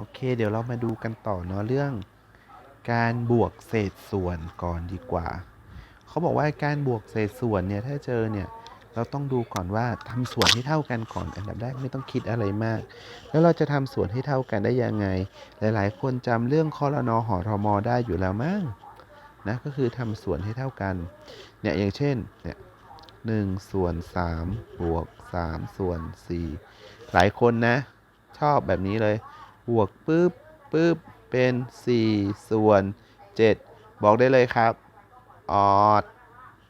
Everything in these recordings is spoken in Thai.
โอเค เดี๋ยวเรามาดูกันต่อเนาะเรื่อง การบวกเศษส่วนก่อนดีกว่า เขาบอกว่าการบวกเศษส่วนเนี่ยถ้าเจอเนี่ยเราต้องดูก่อนว่าทำส่วนให้เท่ากันก่อนอันดับแรกไม่ต้องคิดอะไรมาก แล้วเราจะทำส่วนให้เท่ากันได้ยังไง หลาย ๆ คนจำเรื่องคอรนอหอรมอได้อยู่แล้วมั้งนะก็คือทำส่วนให้เท่ากันเนี่ยอย่างเช่นเนี่ยหนึ่งส่วนสามบวกสามส่วนสี่หลายคนนะ ชอบแบบนี้เลย บวกปุ๊บปุ๊บเป็น 4 ส่วน 7 บอกได้เลยครับ ออด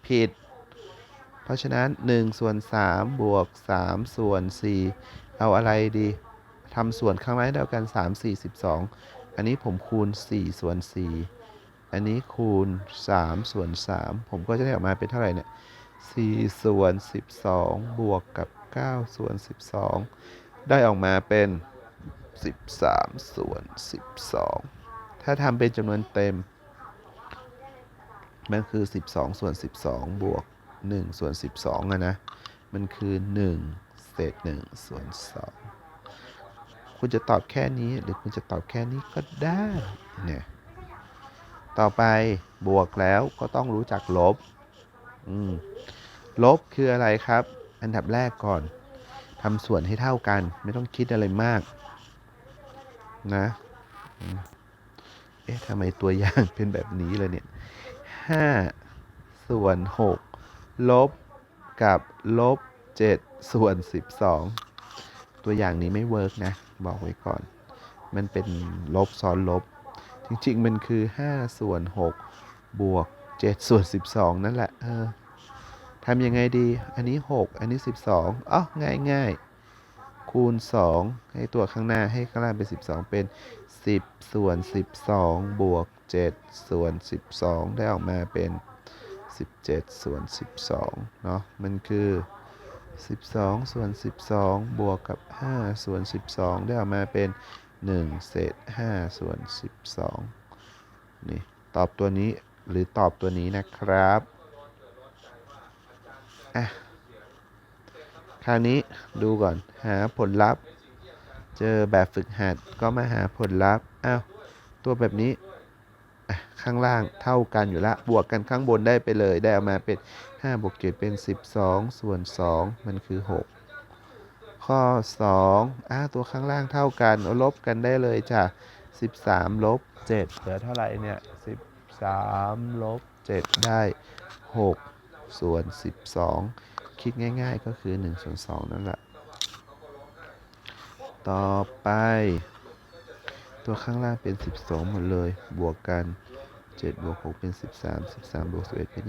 ผิด เพราะฉะนั้น 1 ส่วน 3 บวก 3 ส่วน 4 เอาอะไรดีทำส่วนข้างล่างเดียวกัน 3 4 12 อันนี้ผมคูณ 4 ส่วน 4 อันนี้คูณ 3 ส่วน 3 ผมก็จะได้ออกมาเป็นเท่าไหร่เนี่ย4ส่วน 12 บวกกับ 9 ส่วน 12 ได้ออกมาเป็น 13 ส่วน 12 ถ้าทำเป็นจำนวนเต็ม มันคือ 12 ส่วน 12 บวก 1 ส่วน 12อะนะ มันคือ 1 เศษ 1 ส่วน 2 คุณจะตอบแค่นี้หรือคุณจะตอบแค่นี้ก็ได้เนี่ยต่อไปบวกแล้วก็ต้องรู้จักลบอืมลบคืออะไรครับ อันดับแรกก่อนทำส่วนให้เท่ากัน ไม่ต้องคิดอะไรมาก นะเอ๊ะทำไมตัวอย่างเป็นแบบนี้เลยเนี่ยห้าส่วนหกลบกับลบเจ็ดส่วนสิบสองตัวอย่างนี้ไม่เวิร์กนะ บอกไว้ก่อน มันเป็นลบซ้อนลบ จริงๆ มันคือ5ส่วน6บวก7ส่วน12 นั่นแหละ เออทำยังไงดี อันนี้ 6 อันนี้ 12อ๋อง่ายง่าย คูณ 2 ให้ตัวข้างหน้าให้ข้างล่างเป็น 12 เป็น 10 ส่วน 12 บวก 7 ส่วน 12 ได้ออกมาเป็น 17 ส่วน 12 เนาะมันคือ 12 ส่วน 12 บวกกับ 5 ส่วน 12 ได้ออกมาเป็น 1 เศษ 5 ส่วน 12 นี่ ตอบตัวนี้หรือตอบตัวนี้นะครับอะ คราวนี้ดูก่อนหาผลลัพธ์ เจอแบบฝึกหัดก็มาหาผลลัพธ์อ้าวตัวแบบนี้ข้างล่างเท่ากันอยู่ละบวกกันข้างบนได้ไปเลย ได้ออกมาเป็น5บวก7เป็น 12 ส่วน 2 มันคือ 6 ข้อ2อะตัวข้างล่างเท่ากันลบกันได้เลยจ้ะ13ลบ7เหลือเท่าไหร่เนี่ย 13ลบ7ได้ 6 ส่วน 12 คิดง่าย ๆ ก็คือ1ส่วน2นั่นแหละ ต่อไป ตัวข้างล่างเป็น 12 หมดเลย บวกกัน 7 บวก 6 เป็น 13 13 บวก 11 เป็น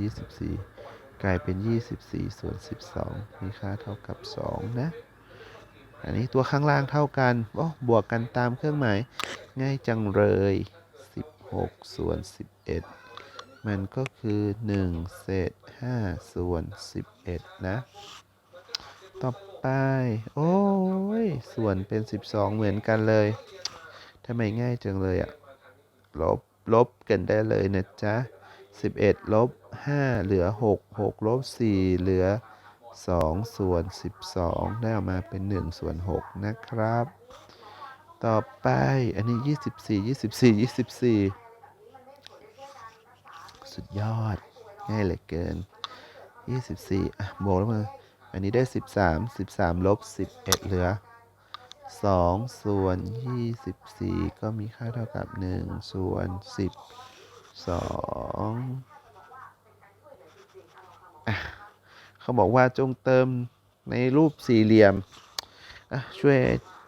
24 กลายเป็น 24 ส่วน 12 มีค่าเท่ากับ 2 นะ อันนี้ตัวข้างล่างเท่ากันโอ้บวกกันตามเครื่องหมาย ง่ายจังเลย 16 ส่วน 11 มันก็คือ 1 เศษ 5 ส่วน 11 นะ ต่อไป โอ้ย ส่วนเป็น 12 เหมือนกันเลยทำไมง่ายจังเลยอะลบ ลบกันได้เลยนะจ๊ะ 11 ลบ 5 เหลือ 6 6 ลบ 4 เหลือ 2 ส่วน 12 ได้ออกมาเป็น 1 ส่วน 6 นะครับ ต่อไป อันนี้ 24 24 24 สุดยอด ง่ายเหลือเกิน 24 อะ บวกแล้วมาอันนี้ได้ 13 13 ลบ 11 เหลือ 2 ส่วน 24 ก็มีค่าเท่ากับ 1 ส่วน12อะเขาบอกว่าจงเติมในรูปสี่เหลี่ยม ช่วย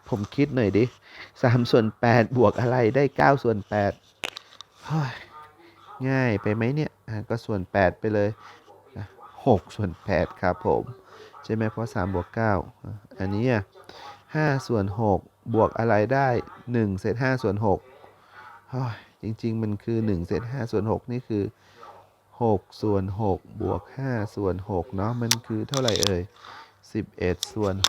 ผมคิดหน่อยดิ 3 ส่วน 8 บวกอะไรได้ 9 ส่วน8เฮ้ย ง่ายไปไหมเนี่ยก็ส่วน 8 ไปเลย6ส่วน 8 ครับผม ใช่ไหมเพราะ3บวก9อันนี้5ส่วน 6 บวกอะไรได้ 1 เศษ5ส่วน6จริง ๆ มันคือ 1 เศษ5ส่วน 6 นี่คือ 6 ส่วน 6 บวก 5 ส่วน6เนาะมันคือเท่าไหร่เอ่ย 11 ส่วน6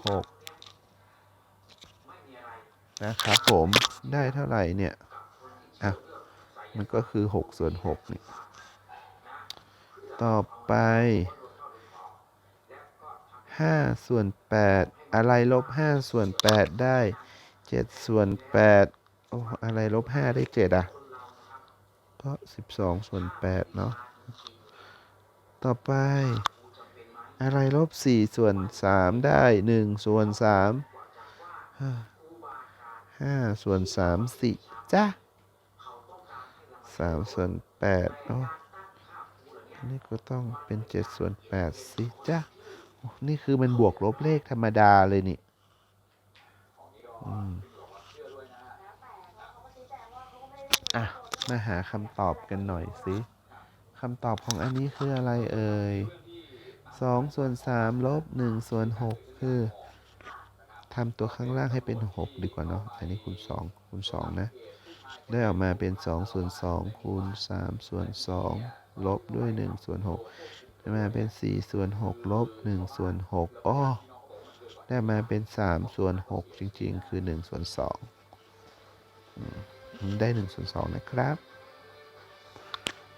นะครับผมได้เท่าไหร่เนี่ย มันก็คือ6ส่วน6นี่ต่อไป5ส่วน 8 อะไรลบ5ส่วน 8 ได้7ส่วน8โอ้อะไรลบห้าได้เจ็ดอะ ก็สิบสองส่วนแปดเนาะต่อไป อะไรลบสี่ส่วนสามได้หนึ่งส่วนสามห้าส่วนสามสี่จ้ะ สามส่วนแปดเนาะอันนี้ก็ต้องเป็นเจ็ดส่วนแปดสิจ้ะนี่คือมันบวกลบเลขธรรมดาเลยนี่อืมอะ มาหาคำตอบกันหน่อยสิคำตอบของอันนี้คืออะไรเอ่ยสองส่วนสามลบหนึ่งส่วนหกคือทำตัวข้างล่างให้เป็นหกดีกว่าเนาะ อันนี้คูณสองคูณสองนะ ได้ออกมาเป็นสองส่วนสองคูณสามส่วนสองลบด้วยหนึ่งส่วนหกได้มาเป็นสี่ส่วนหกลบหนึ่งส่วนหกอ้อได้มาเป็นสามส่วนหกจริงๆ คือหนึ่งส่วนสองได้หนึ่งส่วนสองนะครับ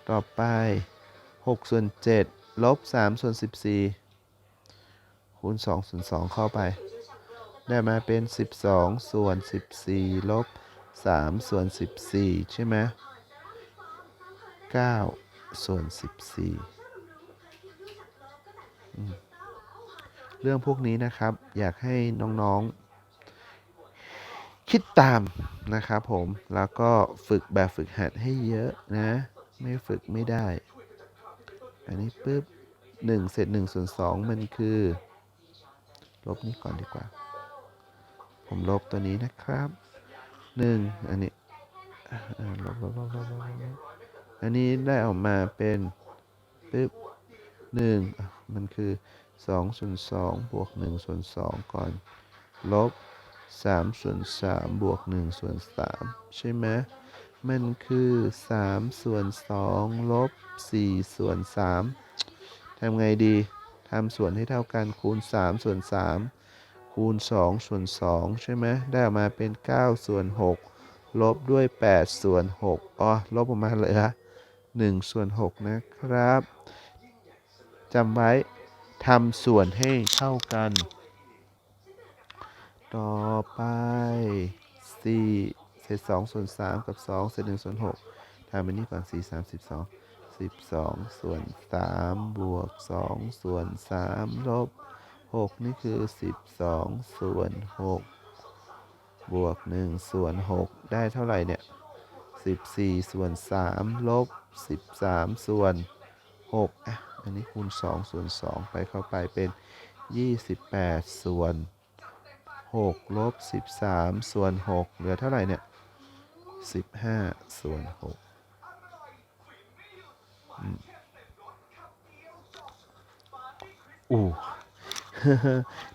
ต่อไป6ส่วน7ลบ3ส่วน14คูณ2ส่วน2เข้าไป ได้มาเป็น 12 ส่วน 14 ลบ 3 ส่วน 14 ใช่ไหม9ส่วน 14 เรื่องพวกนี้นะครับ อยากให้น้องๆ คิดตามนะครับผม แล้วก็ฝึกแบบฝึกหัดให้เยอะนะ ไม่ฝึกไม่ได้ อันนี้ปุ๊บหนึ่งเศษหนึ่งส่วนสองมันคือ ลบนี้ก่อนดีกว่า ผมลบตัวนี้นะครับ หนึ่งอันนี้อ่าลบลบลบลบลบลบอันนี้ได้ออกมาเป็นปุ๊บหนึ่งมันคือสองส่วนสองบวกหนึ่งส่วนสองก่อน ลบสามส่วนสามบวกหนึ่งส่วนสามใช่ไหมมันคือ3ส่วน2ลบ4ส่วน3ทำไงดีทำส่วนให้เท่ากันคูณ3ส่วน3 คูณ 2 ส่วน 2 ใช่ไหมได้ออกมาเป็น 9 ส่วน 6 ลบด้วย 8 ส่วน 6อ๋อลบออกมาเหลือ 1 ส่วน 6 นะครับจำไว้ทำส่วนให้เท่ากัน ต่อไป 4 เศษ 2 ส่วน 3 กับ 2 เศษ 1 ส่วน 6ทำอันนี้ก่อน 4 3 12 12 ส่วน 3 บวก 2 ส่วน 3 ลบ 6 นี่คือ 12 ส่วน 6 บวก 1 ส่วน 6 ได้เท่าไหร่เนี่ย 14 ส่วน 3 ลบ 13 ส่วน 6 อะ อันนี้คูณ 2 ส่วน 2 ไปเข้าไปเป็น 28 ส่วน 6 ลบ 13 ส่วน 6 เหลือเท่าไหร่เนี่ย 15 ส่วน 6อืมอู้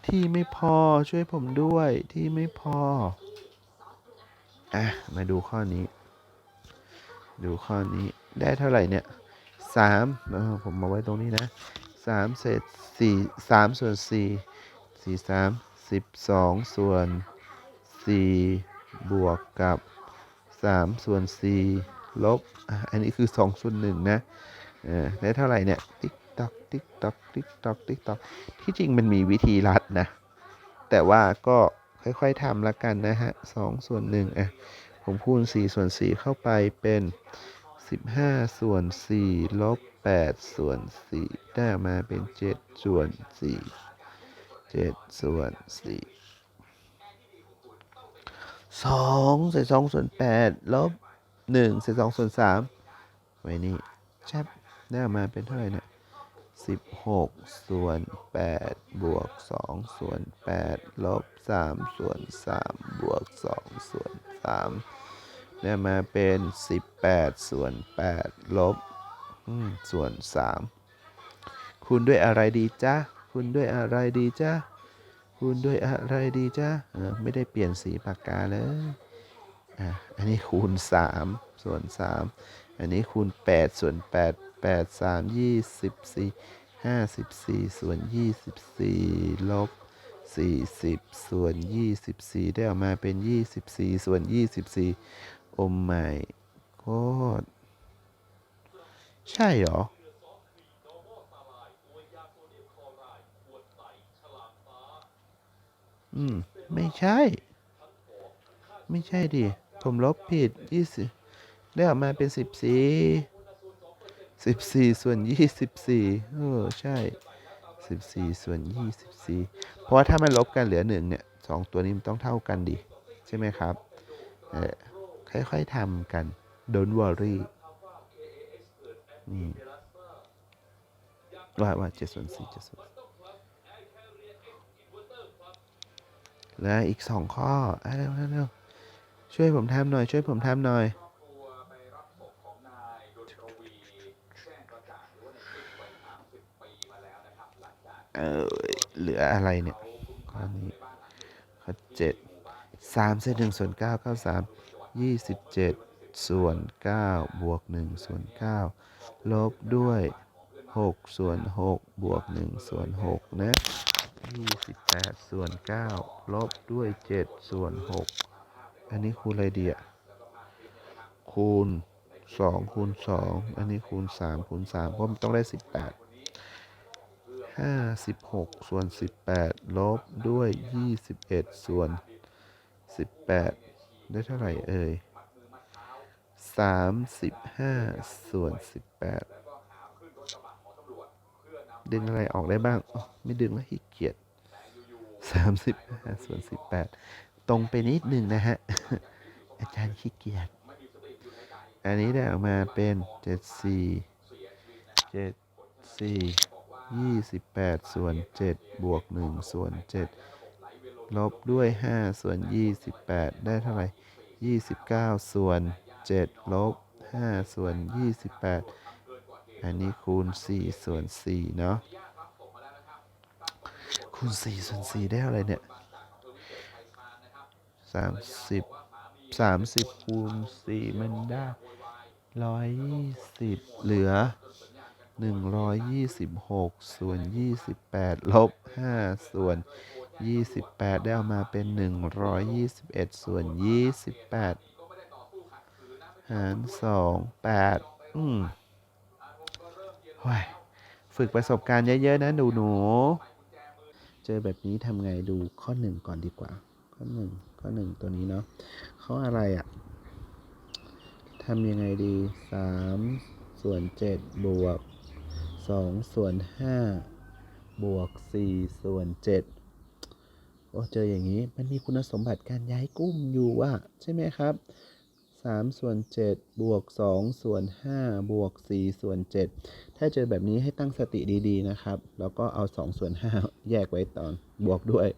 ที่ไม่พอช่วยผมด้วยที่ไม่พอ อะ มาดูข้อนี้ ดูข้อนี้ได้เท่าไหร่เนี่ยสามผมมาไว้ตรงนี้นะสามเศษสี่สามส่วนสี่สี่สามสิบสองส่วนสี่บวกกับสามส่วนสี่ลบ อันนี้คือสองส่วนหนึ่งนะได้เท่าไหร่เนี่ยติ๊ก ตอกติ๊กตอกติ๊กตอกติ๊กตอกที่จริงมันมีวิธีรัดนะ แต่ว่าก็ค่อยๆทำละกันนะฮะสองส่วนหนึ่งอะผมคูณ4ส่วน4เข้าไปเป็น 15 ส่วน4ลบ8ส่วน4ได้มาเป็น 7 ส่วน 4 7 ส่วน4 2เศษ2ส่วน8ลบ1เศษ2ส่วน3ไว้นี่แชบได้มาเป็นเท่าไหร่เนี่ย 16 ส่วน 8 บวก 2 ส่วน 8 ลบ 3 ส่วน 3 บวก 2 ส่วน 3 ได้มาเป็น 18 ส่วน 8 ลบส่วน 3 คูณด้วยอะไรดีจ๊ะ คูณด้วยอะไรดีจ๊ะ คูณด้วยอะไรดีจ๊ะเออไม่ได้เปลี่ยนสีปากกาเลยอะอันนี้คูณ 3 ส่วน 3 อันนี้คูณ 8 ส่วน 8 8 3 24 54 ส่วน 24 ลบ 40 ส่วน 24 ได้ออกมาเป็น 24 ส่วน 24โอ้ไม่โคตรใช่เหรออืม ไม่ใช่ ไม่ใช่ดิ ผมลบผิดยี่สิบได้ออกมาเป็นสิบสี่ สิบสี่ส่วนยี่สิบสี่เออใช่สิบสี่ส่วนยี่สิบสี่เพราะว่าถ้ามันลบกันเหลือหนึ่งเนี่ยสองตัวนี้มันต้องเท่ากันดิใช่ไหมครับเออค่อยๆทำกัน don't worry อืมว่าว่าเจ็ดส่วนสี่เจ็ดส่วนแล้วอีกสองข้อเร็วเร็วเร็วช่วยผมทำหน่อย ช่วยผมทำหน่อย เออเหลื ออะไรเนี่ยข้อนี้ข้อเจ็ดสามเศษหนึ่งส่วนเก้าเก้าสามยี่สิบเจ็ดส่วนเก้าบวกหนึ่งส่วนเก้าลบด้วยหกส่วนหกบวกหนึ่งส่วนหกนะยี่สิบแปดส่วนเก้าลบด้วยเจ็ดส่วนหกอันนี้คูณอะไรดีอะคูณสองคูณสองอันนี้คูณสามคูณสามเพราะมันต้องได้สิบแปด ห้าสิบหกส่วนสิบแปดลบด้วยยี่สิบเอ็ดส่วนสิบแปดได้เท่าไหร่เอ่ยสามสิบห้าส่วนสิบแปดดึงอะไรออกได้บ้างอ๋อไม่ดึงแล้วขี้เกียจสามสิบห้าส่วนสิบแปดตรงไปนิดหนึ่งนะฮะ อาจารย์ขี้เกียจอันนี้ได้ออกมาเป็นเจ็ ดสี่เจ็ดสี่ยี่สิบแปดส่วนเจ็ดบวกหนึ่งส่วนเจ็ดลบด้วยห้าส่วนยี่สิบแปดได้เท่าไหร่ยี่สิบเก้าส่วนเจ็ดลบห้าส่วนยี่สิบแปดอันนี้คูณสี่ส่วนสี่เนาะคูณสี่ส่วนสี่ได้เท่าไหร่เนี่ยสามสิบสามสิบคูณสี่มันได้ร้อยยี่สิบเหลือ หนึ่งร้อยยี่สิบหกส่วนยี่สิบแปดลบห้าส่วนยี่สิบแปดได้ออกมาเป็นหนึ่งร้อยยี่สิบเอ็ดส่วนยี่สิบแปดหารสองแปดอืมว้ยฝึกประสบการณ์เยอะ ๆ นะหนูหนูๆเจอแบบนี้ทำไงดูข้อหนึ่งก่อนดีกว่า ข้อหนึ่งข้อหนึ่งตัวนี้เนาะข้ออะไรอะ่ะทำยังไงดีสามส่วนเจ็ดบวก สองส่วนห้าบวกสี่ส่วนเจ็ดโอ้เจออย่างนี้ มันมีคุณสมบัติการย้ายกุ้มอยู่ว่าใช่ไหมครับสามส่วนเจ็ดบวกสองส่วนห้าบวกสี่ส่วนเจ็ดถ้าเจอแบบนี้ให้ตั้งสติดีๆนะครับ แล้วก็เอาสองส่วนห้าแยกไว้ตอนบวกด้วย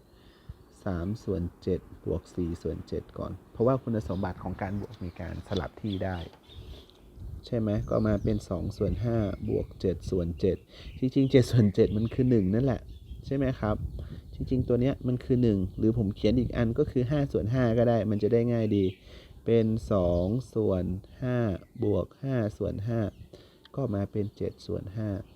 สามส่วนเจ็ดบวกสี่ส่วนเจ็ดก่อน เพราะว่าคุณสมบัติของการบวกมีการสลับที่ได้ ใช่ไหมก็มาเป็น2ส่วน5บวก7ส่วน7จริงๆ7ส่วน7มันคือ 1 นั่นแหละ ใช่ไหมครับ จริงๆ ตัวเนี้ยมันคือ 1 หรือผมเขียนอีกอันก็คือ5ส่วน5ก็ได้ มันจะได้ง่ายดี เป็น2ส่วน5บวก5ส่วน5ก็มาเป็น7ส่วน5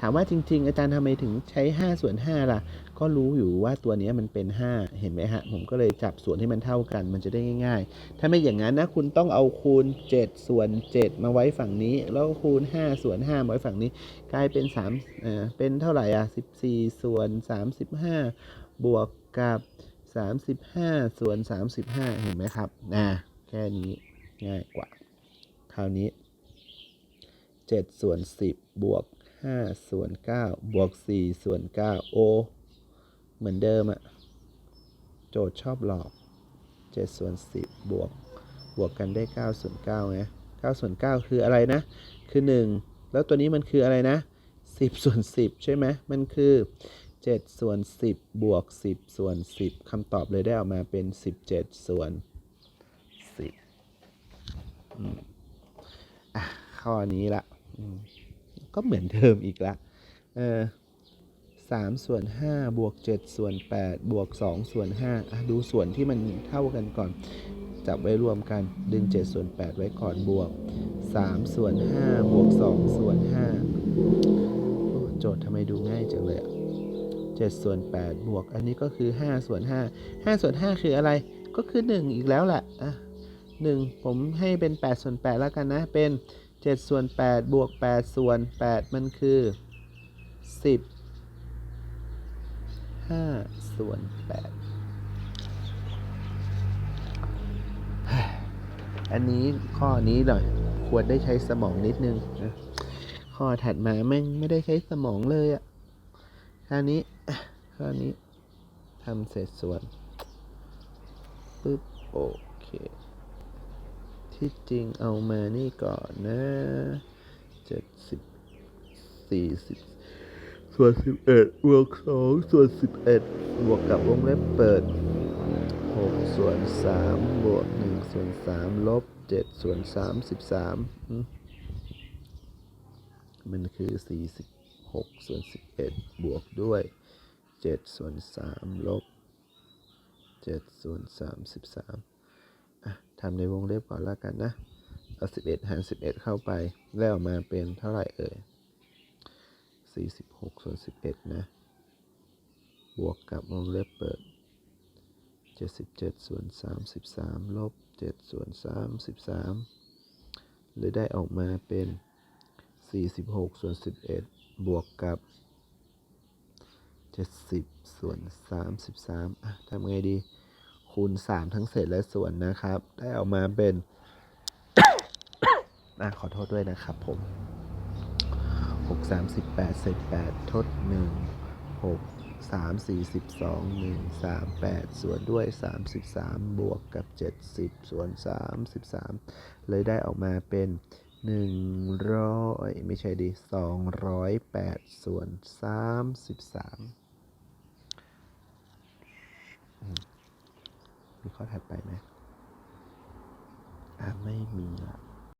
ถามว่าจริง ๆ อาจารย์ทำไมถึงใช้ 5 ส่วน 5 ล่ะ ก็รู้อยู่ว่าตัวนี้มันเป็น 5 เห็นไหมฮะ ผมก็เลยจับส่วนที่มันเท่ากัน มันจะได้ง่าย ๆ ถ้าไม่อย่างนั้นนะ คุณต้องเอาคูณ 7 ส่วน 7 มาไว้ฝั่งนี้ แล้วคูณ 5 ส่วน 5 มาไว้ฝั่งนี้ กลายเป็น3เอ่อเป็นเท่าไหร่อะ 14 ส่วน 35 บวกกับ 35 ส่วน 35 เห็นไหมครับนะแค่นี้ง่ายกว่า คราวนี้7ส่วน10 บวก 5 ส่วน 9 บวก 4 ส่วน 9 โอ เหมือนเดิมอะโจทย์ชอบหลอก 7 ส่วน 10 บวก บวกกันได้ 9 ส่วน9ไง9ส่วน 9 คืออะไรนะ คือ 1 แล้วตัวนี้มันคืออะไรนะ 10 ส่วน 10 ใช่ไหม มันคือ 7 ส่วน 10 บวก 10 ส่วน 10คำตอบเลยได้ออกมาเป็น 17 ส่วน 10อืมอะข้อนี้ละอืม ก็เหมือนเดิมอีกละเออสามส่วนห้าบวกเจ็ดส่วนแปดบวกสองส่วนห้าอะดูส่วนที่มันเท่ากันก่อน จับไว้รวมกันดึงเจ็ดส่วนแปดไว้ก่อนบวกสามส่วนห้าบวกสองส่วนห้าโจทย์ทำไมดูง่ายจังเลยอะเจ็ดส่วนแปดบวก อันนี้ก็คือห้าส่วนห้าห้าส่วนห้าคืออะไร ก็คือหนึ่งอีกแล้วแหละอะหนึ่งผมให้เป็นแปดส่วนแปดแล้วกันนะ เป็น 7 ส่วน 8 บวก 8 ส่วน 8 มันคือ 10 5 ส่วน 8 อันนี้ข้อนี้หน่อย ควรได้ใช้สมองนิดนึงนะข้อถัดมาแม่งไม่ได้ใช้สมองเลยอะข้อนี้ข้อนี้ทำเศษส่วน ปึ๊บ โอเค ที่จริงเอามานี่ก่อนนะเจ็ดสิบสี่สิบส่วนสิบเอ็ดบวกสองส่วนสิบเอ็ดบวกกับวงเล็บเปิดหกส่วนสามบวกหนึ่งส่วนสามลบเจ็ดส่วนสามสิบสามมันคือสี่สิบหกส่วนสิบเอ็ดบวกด้วยเจ็ดส่วนสามลบเจ็ดส่วนสามสิบสาม ทำในวงเล็บก่อนล้วกันนะ เอา 11 หาร 11 เข้าไป แล้วออกมาเป็นเท่าไหร่เอ่ย 46 ส่วน 11 นะ บวกกับวงเล็บเปิด 77 ส่วน 33 ลบ 7 ส่วน 33เลยได้ออกมาเป็น 46 ส่วน 11 บวกกับ 70 ส่วน 33 อะทำไงดี คูณ 3 ทั้งเศษและส่วนนะครับ ได้ออกมาเป็นอะขอโทษด้วยนะครับผม 6 38เศษ8ทด 1 6 3 42 1 3 8 ส่วนด้วย 33 บวกกับ 70 ส่วน 33 เลยได้ออกมาเป็น100ไม่ใช่ดิ208ส่วน33 มีข้อถัดไปไหมอ่าไม่มีละ